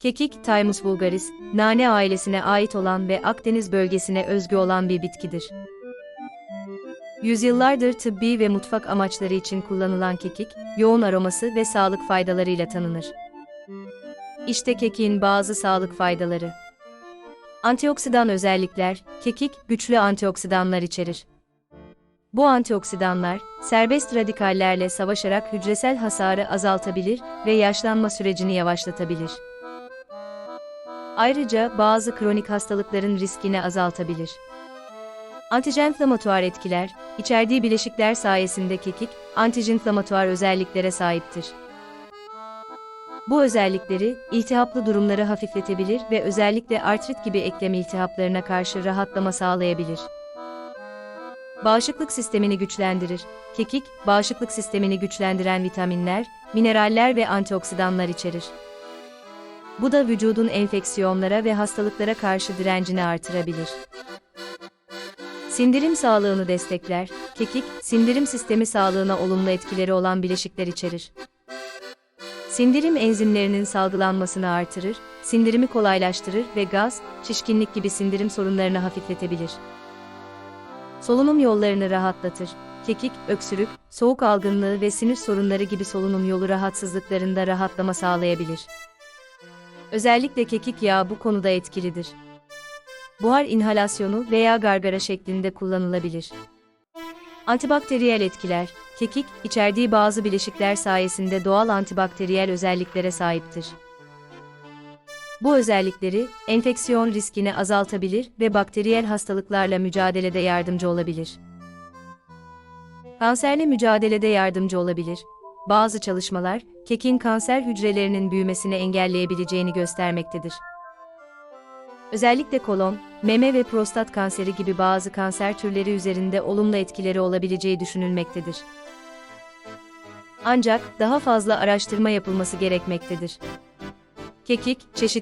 Kekik, Thymus vulgaris, nane ailesine ait olan ve Akdeniz bölgesine özgü olan bir bitkidir. Yüzyıllardır tıbbi ve mutfak amaçları için kullanılan kekik, yoğun aroması ve sağlık faydalarıyla tanınır. İşte kekiğin bazı sağlık faydaları. Antioksidan özellikler, kekik güçlü antioksidanlar içerir. Bu antioksidanlar, serbest radikallerle savaşarak hücresel hasarı azaltabilir ve yaşlanma sürecini yavaşlatabilir. Ayrıca bazı kronik hastalıkların riskini azaltabilir. Antijenflamatuar etkiler, içerdiği bileşikler sayesinde kekik, antijinflamatuar özelliklere sahiptir. Bu özellikleri, iltihaplı durumları hafifletebilir ve özellikle artrit gibi eklem iltihaplarına karşı rahatlama sağlayabilir. Bağışıklık sistemini güçlendirir. Kekik, bağışıklık sistemini güçlendiren vitaminler, mineraller ve antioksidanlar içerir. Bu da vücudun enfeksiyonlara ve hastalıklara karşı direncini artırabilir. Sindirim sağlığını destekler. Kekik, sindirim sistemi sağlığına olumlu etkileri olan bileşikler içerir. Sindirim enzimlerinin salgılanmasını artırır, sindirimi kolaylaştırır ve gaz, şişkinlik gibi sindirim sorunlarını hafifletebilir. Solunum yollarını rahatlatır. Kekik, öksürük, soğuk algınlığı ve sinüs sorunları gibi solunum yolu rahatsızlıklarında rahatlama sağlayabilir. Özellikle kekik yağı bu konuda etkilidir. Buhar inhalasyonu veya gargara şeklinde kullanılabilir. Antibakteriyel etkiler, kekik, içerdiği bazı bileşikler sayesinde doğal antibakteriyel özelliklere sahiptir. Bu özellikleri, enfeksiyon riskini azaltabilir ve bakteriyel hastalıklarla mücadelede yardımcı olabilir. Kanserle mücadelede yardımcı olabilir. Bazı çalışmalar, kekin kanser hücrelerinin büyümesini engelleyebileceğini göstermektedir. Özellikle kolon, meme ve prostat kanseri gibi bazı kanser türleri üzerinde olumlu etkileri olabileceği düşünülmektedir. Ancak daha fazla araştırma yapılması gerekmektedir. Kekik, çeşitli